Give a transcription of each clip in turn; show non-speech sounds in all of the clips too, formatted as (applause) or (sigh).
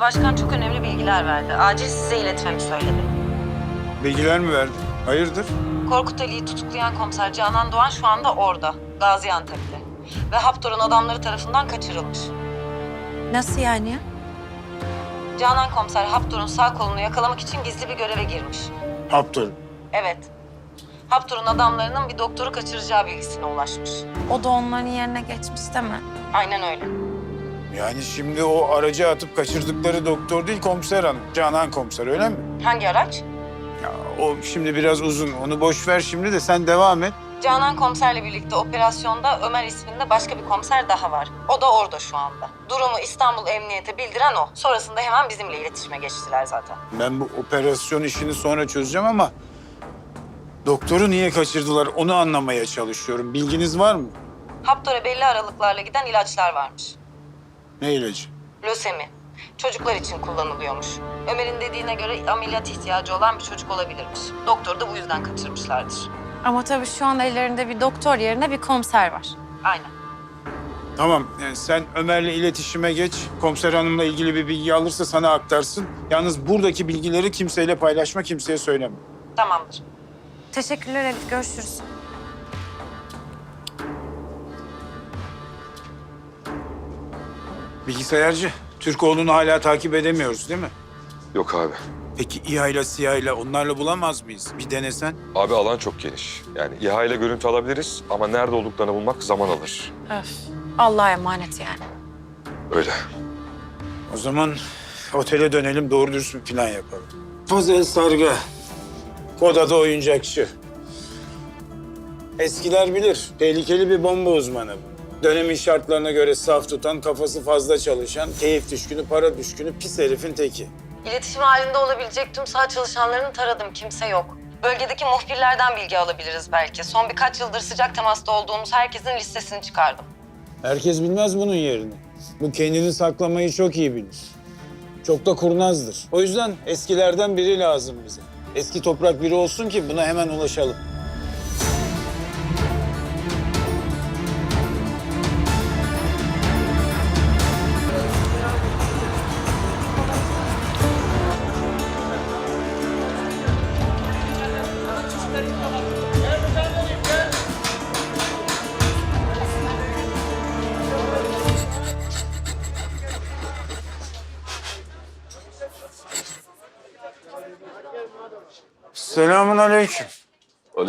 Başkan çok önemli bilgiler verdi. Acil size iletmemi söyledi. Bilgiler mi verdi? Hayırdır? Korkut Ali'yi tutuklayan komiser Canan Doğan şu anda orada, Gaziantep'te. Ve Haptor'un adamları tarafından kaçırılmış. Nasıl yani ya? Canan komiser Haptor'un sağ kolunu yakalamak için gizli bir göreve girmiş. Haptor. Evet. Haptor'un adamlarının bir doktoru kaçıracağı bilgisine ulaşmış. O da onların yerine geçmiş değil mi? Aynen öyle. Yani şimdi o aracı atıp kaçırdıkları doktor değil komiser hanım. Canan komiser öyle mi? Hangi araç? Ya o şimdi biraz uzun. Onu boş ver şimdi de sen devam et. Canan komiserle birlikte operasyonda Ömer isminde başka bir komiser daha var. O da orada şu anda. Durumu İstanbul Emniyet'e bildiren o. Sonrasında hemen bizimle iletişime geçtiler zaten. Ben bu operasyon işini sonra çözeceğim ama... Doktoru niye kaçırdılar onu anlamaya çalışıyorum. Bilginiz var mı? Haptor'a belli aralıklarla giden ilaçlar varmış. Ne ilacı? Lösemi. Çocuklar için kullanılıyormuş. Ömer'in dediğine göre ameliyat ihtiyacı olan bir çocuk olabilirmiş. Doktoru da bu yüzden kaçırmışlardır. Ama tabii şu an ellerinde bir doktor yerine bir komiser var. Aynen. Tamam e, sen Ömer'le iletişime geç. Komiser hanımla ilgili bir bilgi alırsa sana aktarsın. Yalnız buradaki bilgileri kimseyle paylaşma, kimseye söyleme. Tamamdır. Teşekkürler Elif. Görüşürüz. Bilgisayarcı, Türkoğlu'nu hala takip edemiyoruz değil mi? Yok abi. Peki İHA ile SİHA ile onlarla bulamaz mıyız? Bir denesen. Abi alan çok geniş. Yani İHA ile görüntü alabiliriz ama nerede olduklarını bulmak zaman alır. Öf. Allah'a emanet yani. Öyle. O zaman otele dönelim, doğru dürüst bir plan yapalım. Fazel Sarga, Koda'da oyuncakçı. Eskiler bilir, tehlikeli bir bomba uzmanı bu. Dönemin şartlarına göre saf tutan, kafası fazla çalışan, keyif düşkünü, para düşkünü, pis herifin teki. İletişim halinde olabilecek tüm sağ çalışanlarını taradım. Kimse yok. Bölgedeki muhbirlerden bilgi alabiliriz belki. Son birkaç yıldır sıcak temasta olduğumuz herkesin listesini çıkardım. Herkes bilmez bunun yerini. Bu kendini saklamayı çok iyi bilir. Çok da kurnazdır. O yüzden eskilerden biri lazım bize. Eski toprak biri olsun ki buna hemen ulaşalım.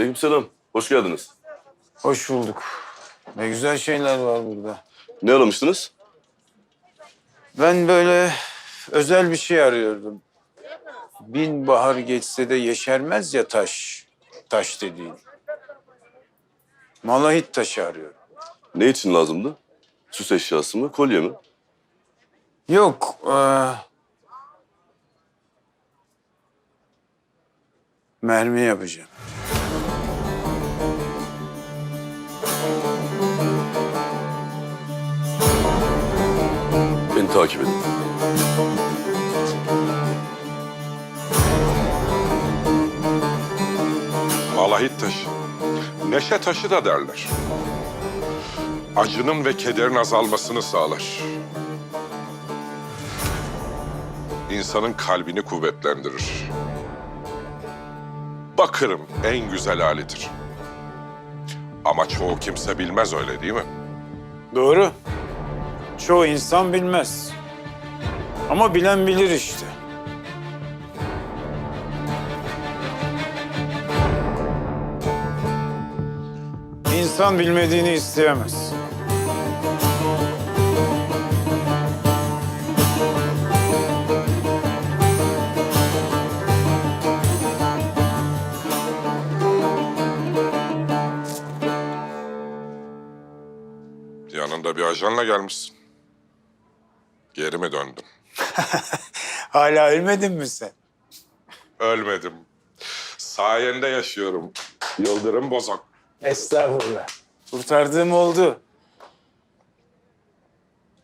Aleykümselam. Hoş geldiniz. Hoş bulduk. Ne güzel şeyler var burada. Ne aramıştınız? Ben böyle özel bir şey arıyordum. Bin bahar geçse de yeşermez ya taş. Taş dediğin. Malahit taşı arıyorum. Ne için lazımdı? Süs eşyası mı, kolye mi? Yok. eee, mermi yapacağım. Takip edin. Malahit taşı. Neşe taşı da derler. Acının ve kederin azalmasını sağlar. İnsanın kalbini kuvvetlendirir. Bakırım en güzel halidir. Ama çoğu kimse bilmez öyle değil mi? Doğru. Çoğu insan bilmez. Ama bilen bilir işte. İnsan bilmediğini isteyemez. Yanında bir ajanla gelmişsin. Geri mi döndün? (laughs) Hala ölmedin mi sen? Ölmedim. Sayende yaşıyorum. Yıldırım Bozok. Estağfurullah. Kurtardığım oldu.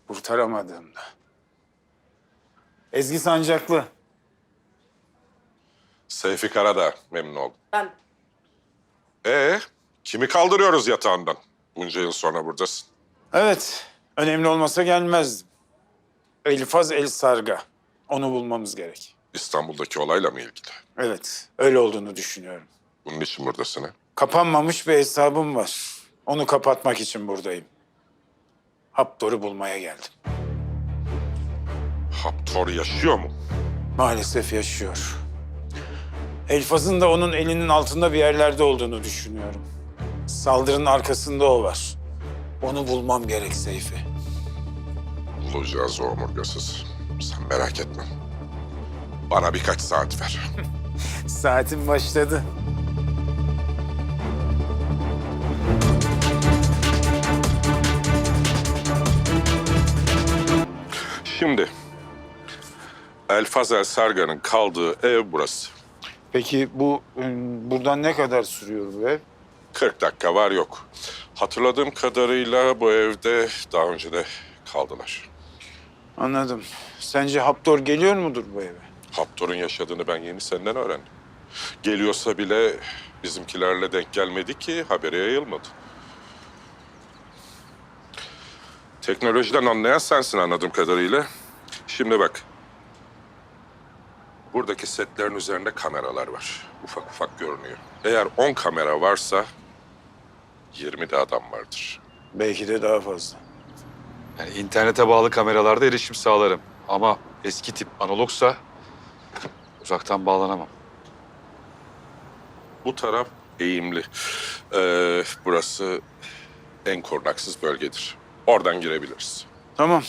Kurtaramadığım da. Ezgi Sancaklı. Seyfi Karadağ memnun oldum. Ben Ee, kimi kaldırıyoruz yatağından? Bunca yıl sonra buradasın. Evet, önemli olmasa gelmezdim. Elifaz El Sarga. Onu bulmamız gerek. İstanbul'daki olayla mı ilgili? Evet, öyle olduğunu düşünüyorum. Bunun için buradasın ha? Kapanmamış bir hesabım var. Onu kapatmak için buradayım. Haptor'u bulmaya geldim. Haptor yaşıyor mu? Maalesef yaşıyor. Elfaz'ın da onun elinin altında bir yerlerde olduğunu düşünüyorum. Saldırının arkasında o var. Onu bulmam gerek Seyfi. Bulacağız o omurgasız. Sen merak etme. Bana birkaç saat ver. (laughs) Saatin başladı. Şimdi Elfaz El Sargan'ın kaldığı ev burası. Peki bu ım, buradan ne kadar sürüyor bu ev? 40 dakika var yok. Hatırladığım kadarıyla bu evde daha önce de kaldılar. Anladım. Sence Haptor geliyor mudur bu eve? Haptor'un yaşadığını ben yeni senden öğrendim. Geliyorsa bile bizimkilerle denk gelmedi ki habere yayılmadı. Teknolojiden anlayan sensin anladığım kadarıyla. Şimdi bak. Buradaki setlerin üzerinde kameralar var. Ufak ufak görünüyor. Eğer 10 kamera varsa 20 de adam vardır. Belki de daha fazla. Yani internete bağlı kameralarda erişim sağlarım. Ama eski tip analogsa uzaktan bağlanamam. Bu taraf eğimli. Ee, burası en korunaksız bölgedir. Oradan girebiliriz. Tamam.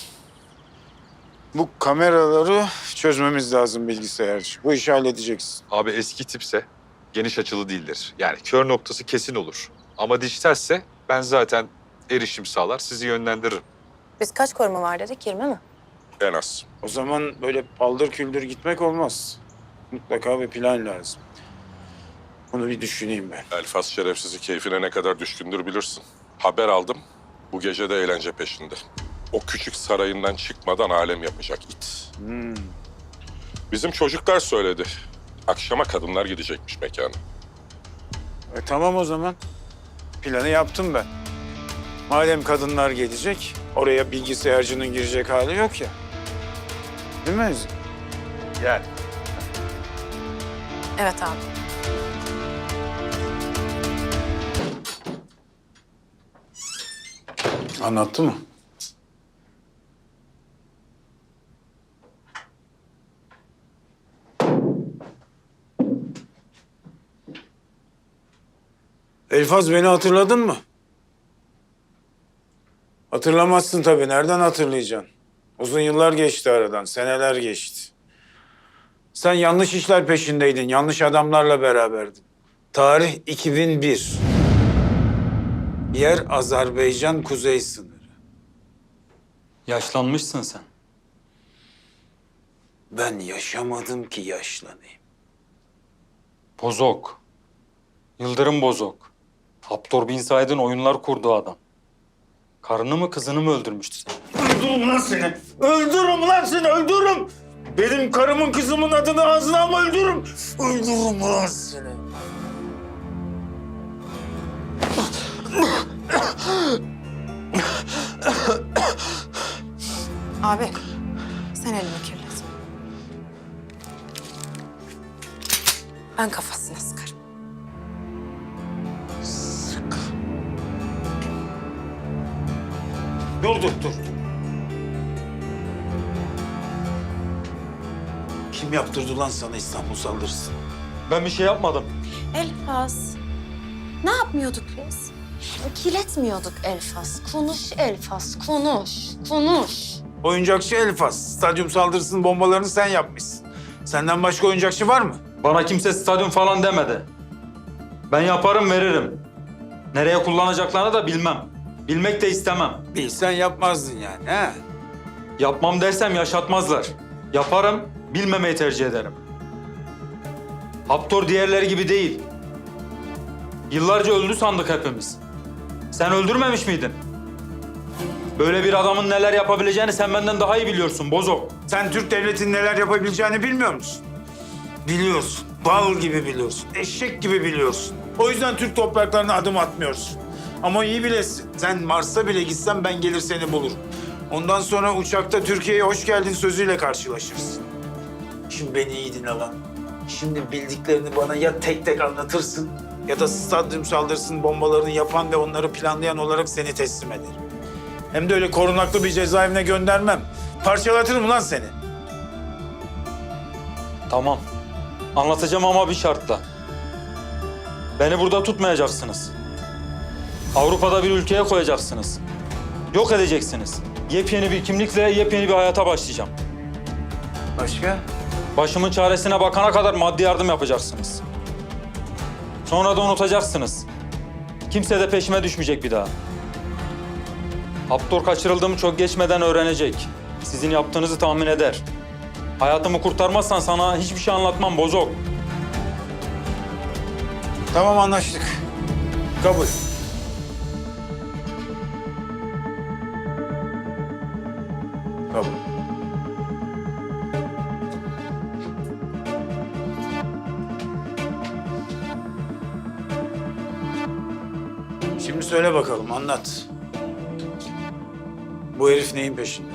Bu kameraları çözmemiz lazım bilgisayarcı. Bu işi halledeceksin. Abi eski tipse geniş açılı değildir. Yani kör noktası kesin olur. Ama dijitalse ben zaten erişim sağlar, sizi yönlendiririm. Biz kaç koruma var dedik? 20 mi? En az. O zaman böyle paldır küldür gitmek olmaz. Mutlaka bir plan lazım. Bunu bir düşüneyim ben. Elfas şerefsizi keyfine ne kadar düşkündür bilirsin. Haber aldım. Bu gece de eğlence peşinde. O küçük sarayından çıkmadan alem yapacak it. Hmm. Bizim çocuklar söyledi. Akşama kadınlar gidecekmiş mekana. E, tamam o zaman. Planı yaptım ben. Madem kadınlar gelecek, oraya bilgisayarcının girecek hali yok ya. Değil mi Ezgi? Yani. Evet abi. Anlattı mı? Elfaz beni hatırladın mı? Hatırlamazsın tabii. Nereden hatırlayacaksın? Uzun yıllar geçti aradan. Seneler geçti. Sen yanlış işler peşindeydin. Yanlış adamlarla beraberdin. Tarih 2001. Yer Azerbaycan kuzey sınırı. Yaşlanmışsın sen. Ben yaşamadım ki yaşlanayım. Bozok. Yıldırım Bozok. Haptor Bin Said'in oyunlar kurduğu adam. Karını mı kızını mı öldürmüştü seni? Öldürürüm lan seni. Öldürürüm lan seni, öldürürüm. Benim karımın kızımın adını ağzına alma, öldürürüm. Öldürürüm lan seni. Abi sen elini kirlet. Ben kafasına Dur, dur, dur. Kim yaptırdı lan sana İstanbul saldırısını? Ben bir şey yapmadım. Elfas. Ne yapmıyorduk biz? Kiletmiyorduk Elfas. Konuş Elfas, konuş, konuş. Oyuncakçı Elfas. Stadyum saldırısının bombalarını sen yapmışsın. Senden başka oyuncakçı var mı? Bana kimse stadyum falan demedi. Ben yaparım veririm. Nereye kullanacaklarını da bilmem. Bilmek de istemem. Bilsen yapmazdın yani, ha? Yapmam dersem yaşatmazlar. Yaparım, bilmemeyi tercih ederim. Haptor diğerleri gibi değil. Yıllarca öldü sandık hepimiz. Sen öldürmemiş miydin? Böyle bir adamın neler yapabileceğini sen benden daha iyi biliyorsun Bozok. Sen Türk devletinin neler yapabileceğini bilmiyor musun? Biliyorsun. Bal gibi biliyorsun. Eşek gibi biliyorsun. O yüzden Türk topraklarına adım atmıyorsun. Ama iyi bilesin. Sen Mars'a bile gitsen ben gelir seni bulurum. Ondan sonra uçakta Türkiye'ye hoş geldin sözüyle karşılaşırsın. Şimdi beni iyi dinle lan. Şimdi bildiklerini bana ya tek tek anlatırsın ya da stadyum saldırısının bombalarını yapan ve onları planlayan olarak seni teslim ederim. Hem de öyle korunaklı bir cezaevine göndermem. Parçalatırım lan seni. Tamam. Anlatacağım ama bir şartla. Beni burada tutmayacaksınız. Avrupa'da bir ülkeye koyacaksınız. Yok edeceksiniz. Yepyeni bir kimlikle yepyeni bir hayata başlayacağım. Başka? Başımın çaresine bakana kadar maddi yardım yapacaksınız. Sonra da unutacaksınız. Kimse de peşime düşmeyecek bir daha. Haptor kaçırıldığımı çok geçmeden öğrenecek. Sizin yaptığınızı tahmin eder. Hayatımı kurtarmazsan sana hiçbir şey anlatmam bozok. Tamam anlaştık. Kabul. Kabul. Şimdi söyle bakalım, anlat. Bu herif neyin peşinde?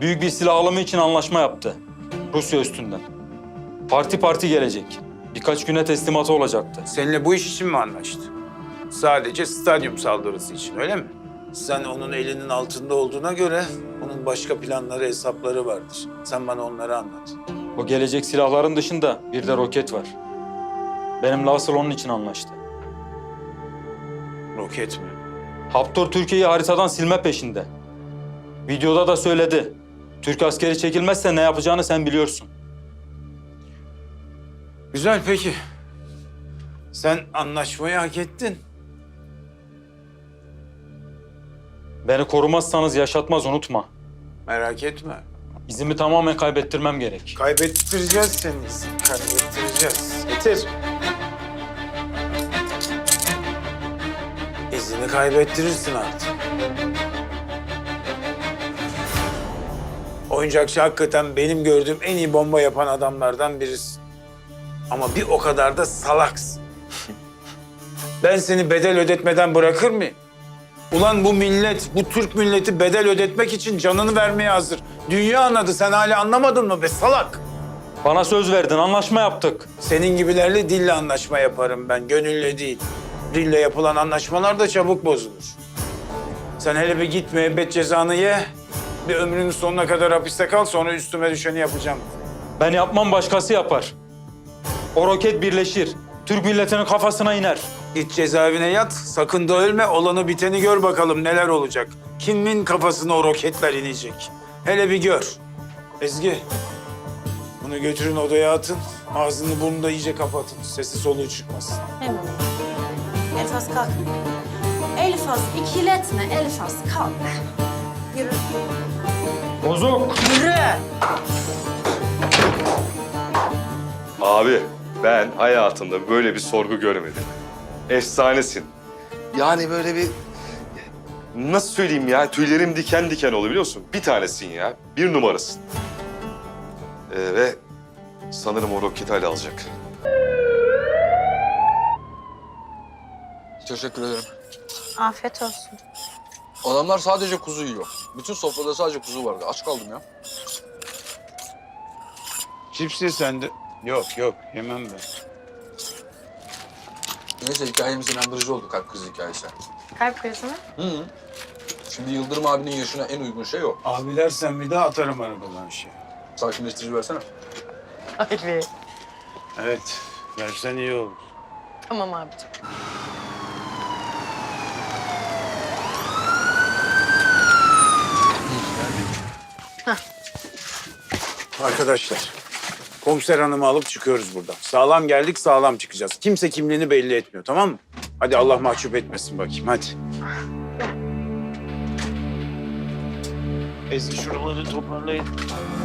Büyük bir silah alımı için anlaşma yaptı. Rusya üstünden. Parti parti gelecek. Birkaç güne teslimatı olacaktı. Seninle bu iş için mi anlaştı? Sadece stadyum saldırısı için, öyle mi? Sen onun elinin altında olduğuna göre onun başka planları, hesapları vardır. Sen bana onları anlat. O gelecek silahların dışında bir de roket var. Benimle asıl onun için anlaştı. Roket mi? Haptor Türkiye'yi haritadan silme peşinde. Videoda da söyledi. Türk askeri çekilmezse ne yapacağını sen biliyorsun. Güzel peki. Sen anlaşmayı hak ettin. Beni korumazsanız yaşatmaz unutma. Merak etme. İzimi tamamen kaybettirmem gerek. Kaybettireceğiz izini. Kaybettireceğiz. Getir. İzini kaybettirirsin artık. Oyuncakçı hakikaten benim gördüğüm en iyi bomba yapan adamlardan birisi. Ama bir o kadar da salaksın. Ben seni bedel ödetmeden bırakır mıyım? Ulan bu millet, bu Türk milleti bedel ödetmek için canını vermeye hazır. Dünya anladı, sen hala anlamadın mı be salak? Bana söz verdin, anlaşma yaptık. Senin gibilerle dille anlaşma yaparım ben, gönülle değil. Dille yapılan anlaşmalar da çabuk bozulur. Sen hele bir git müebbet cezanı ye, bir ömrünün sonuna kadar hapiste kal, sonra üstüme düşeni yapacağım. Ben yapmam başkası yapar. O roket birleşir. Türk milletinin kafasına iner. Git cezaevine yat, sakın da ölme, olanı biteni gör bakalım neler olacak. Kimin kafasına o roketler inecek? Hele bir gör. Ezgi, bunu götürün odaya atın, ağzını burnunu da iyice kapatın, sesi soluğu çıkmasın. Hemen. Elfas kalk. Elfas ikiletme Elfas kalk. Yürü. Bozuk. Yürü. Abi ben hayatımda böyle bir sorgu görmedim. Efsanesin. Yani böyle bir... Nasıl söyleyeyim ya? Tüylerim diken diken oluyor biliyor musun? Bir tanesin ya. Bir numarasın. Ee, ve sanırım o roketi hala alacak. Teşekkür ederim. Afiyet olsun. Adamlar sadece kuzu yiyor. Bütün sofrada sadece kuzu vardı. Aç kaldım ya. Cipsi sende. Yok yok, yemem ben. Neyse hikayemiz inandırıcı oldu kalp krizi hikayesi. Kalp krizi mi? Hı hı. Şimdi Yıldırım abinin yaşına en uygun şey o. Abi dersen bir daha atarım arabadan şey. Sakinleştirici versene. Hayır. Evet, versen iyi olur. Tamam abicim. Arkadaşlar, komiser hanımı alıp çıkıyoruz buradan. Sağlam geldik, sağlam çıkacağız. Kimse kimliğini belli etmiyor, tamam mı? Hadi Allah mahcup etmesin bakayım, hadi. Ezgi şuraları toparlayın.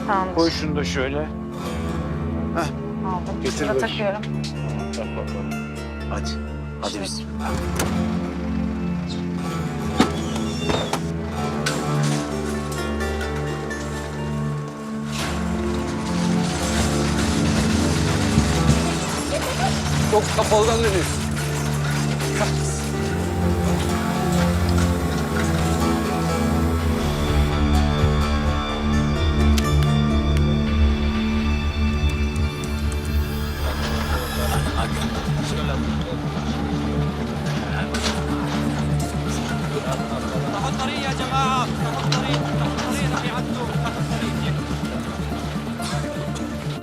Tamam. Koy şunu da şöyle. Aldım. Getir Şuna bakayım. takıyorum. Tak bakalım. Hadi. Hadi bismillah. Çok kafalıdan dönüyorsun.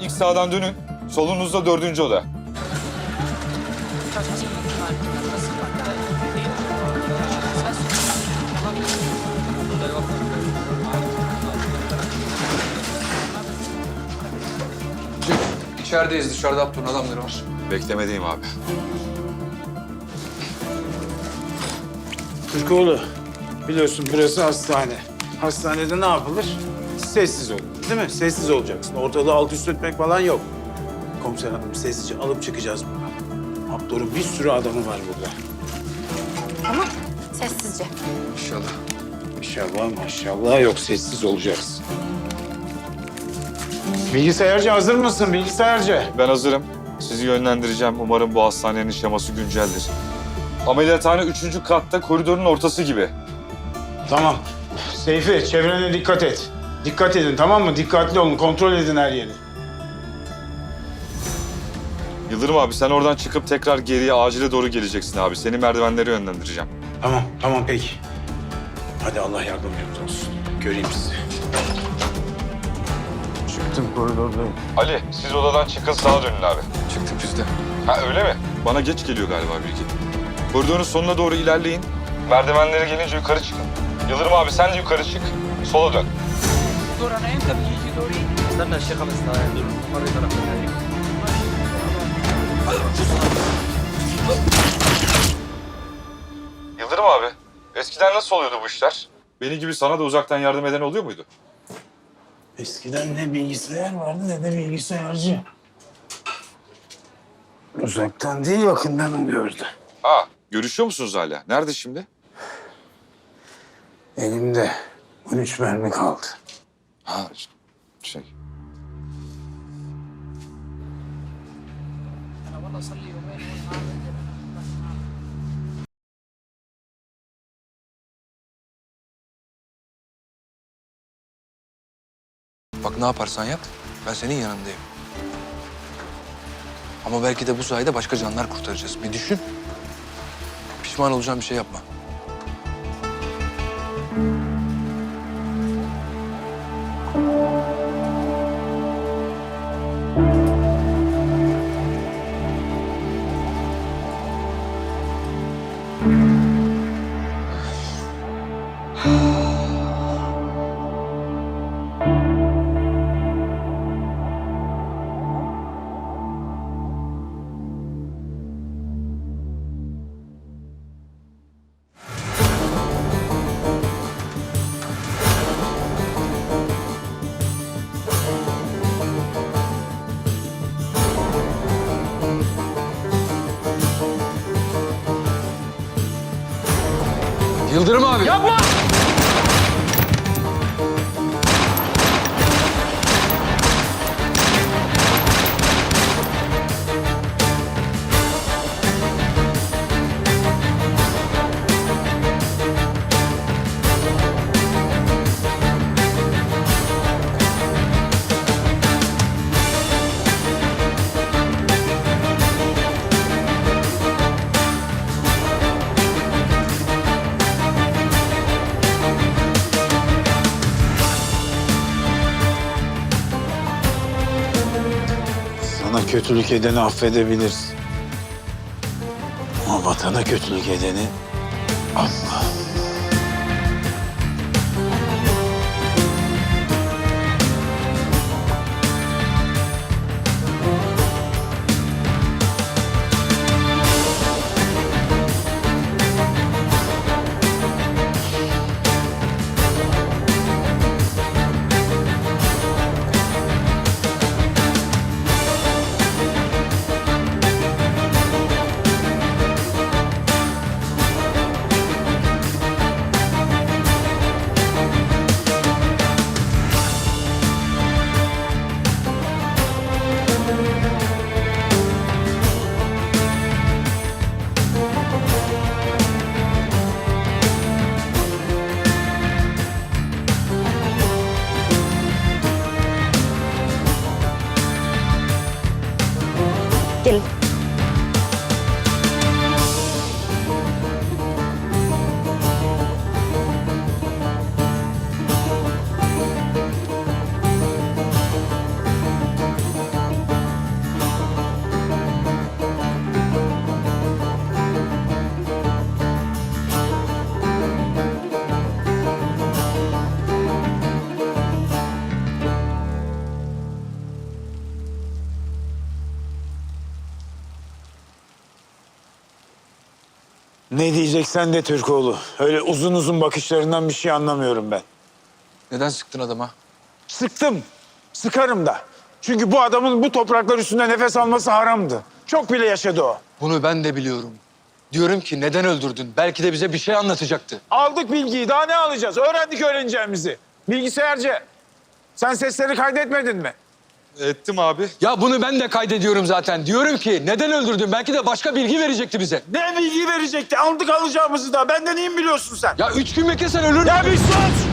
İlk sağdan dönün. Solunuzda dördüncü oda. İçerideyiz dışarıda Abdur'un adamları var. Beklemedeyim abi. Türkoğlu, biliyorsun burası hastane. Hastanede ne yapılır? Sessiz ol. Değil mi? Sessiz olacaksın. Ortalığı alt üst etmek falan yok. Komiser hanım sessizce alıp çıkacağız buradan. Abdur'un bir sürü adamı var burada. Tamam. Sessizce. İnşallah. İnşallah maşallah yok sessiz olacaksın. Bilgisayarcı hazır mısın bilgisayarcı? Ben hazırım. Sizi yönlendireceğim. Umarım bu hastanenin şeması günceldir. Ameliyathane üçüncü katta koridorun ortası gibi. Tamam. Seyfi çevrene dikkat et. Dikkat edin tamam mı? Dikkatli olun kontrol edin her yeri. Yıldırım abi sen oradan çıkıp tekrar geriye acile doğru geleceksin abi. Seni merdivenlere yönlendireceğim. Tamam tamam peki. Hadi Allah yardımcımız olsun. Göreyim sizi. Çıktım koridordayım. Ali siz odadan çıkın sağa dönün abi. Çıktık biz de. Ha öyle mi? Bana geç geliyor galiba bilgi. Koridorun sonuna doğru ilerleyin. Merdivenlere gelince yukarı çıkın. Yıldırım abi sen de yukarı çık. Sola dön. دور انا امتى بيجي دوري استنى الشيخ خمس دقايق دول مره طرف الثاني Yıldırım abi eskiden nasıl oluyordu bu işler? Beni gibi sana da uzaktan yardım eden oluyor muydu? Eskiden ne bilgisayar vardı ne de bilgisayarcı. Uzaktan değil yakından oluyordu. Ha görüşüyor musunuz hala? Nerede şimdi? Elimde 13 mermi kaldı. Ha şey. Bak ne yaparsan yap, ben senin yanındayım. Ama belki de bu sayede başka canlar kurtaracağız. Bir düşün. Pişman olacağın bir şey yapma. Yıldırım abi. Yapma! Kötülük edeni affedebilirsin. Ama vatana kötülük edeni asla. Ne diyeceksen de Türkoğlu. Öyle uzun uzun bakışlarından bir şey anlamıyorum ben. Neden sıktın adama? Sıktım. Sıkarım da. Çünkü bu adamın bu topraklar üstünde nefes alması haramdı. Çok bile yaşadı o. Bunu ben de biliyorum. Diyorum ki neden öldürdün? Belki de bize bir şey anlatacaktı. Aldık bilgiyi. Daha ne alacağız? Öğrendik öğreneceğimizi. Bilgisayarcı. Sen sesleri kaydetmedin mi? Ettim abi. Ya bunu ben de kaydediyorum zaten. Diyorum ki neden öldürdün? Belki de başka bilgi verecekti bize. Ne bilgi verecekti? Aldık alacağımızı da. Benden iyi mi biliyorsun sen? Ya üç gün beklesen ölür Ya bir sus!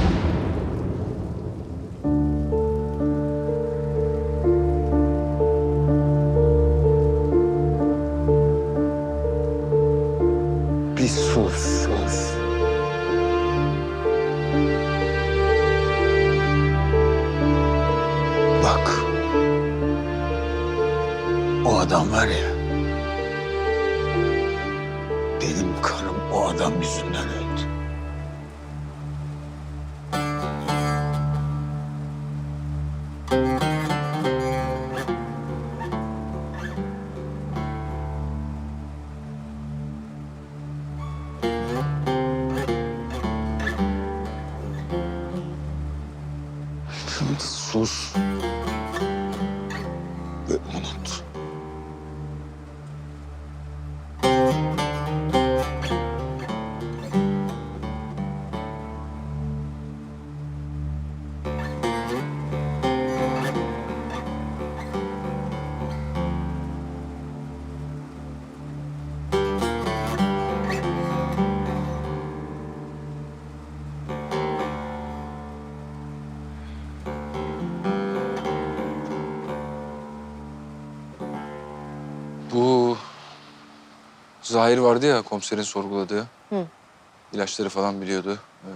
Sus. Zahir vardı ya komiserin sorguladığı. İlaçları falan biliyordu. Ee,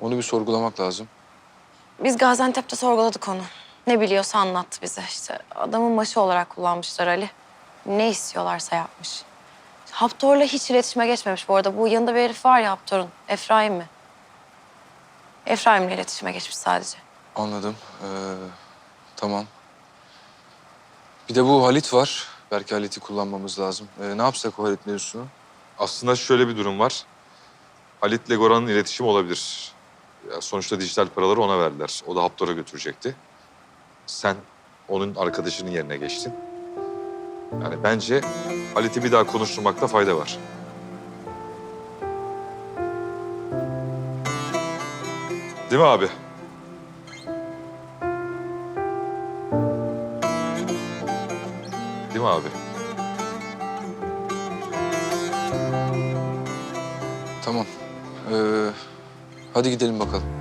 onu bir sorgulamak lazım. Biz Gaziantep'te sorguladık onu. Ne biliyorsa anlattı bize. İşte adamın başı olarak kullanmışlar Ali. Ne istiyorlarsa yapmış. Haptor'la hiç iletişime geçmemiş bu arada. Bu yanında bir herif var ya Haptor'un. Efraim mi? Efraim'le iletişime geçmiş sadece. Anladım. Ee, tamam. Bir de bu Halit var. Belki Halit'i kullanmamız lazım. Ee, ne yapsak o Halit mevzusunu? Aslında şöyle bir durum var. Halit Legora'nın iletişimi olabilir. Ya sonuçta dijital paraları ona verdiler. O da Haptor'a götürecekti. Sen onun arkadaşının yerine geçtin. Yani bence Halit'i bir daha konuşturmakta fayda var. Değil mi abi? Değil mi abi? Tamam. Ee, hadi gidelim bakalım.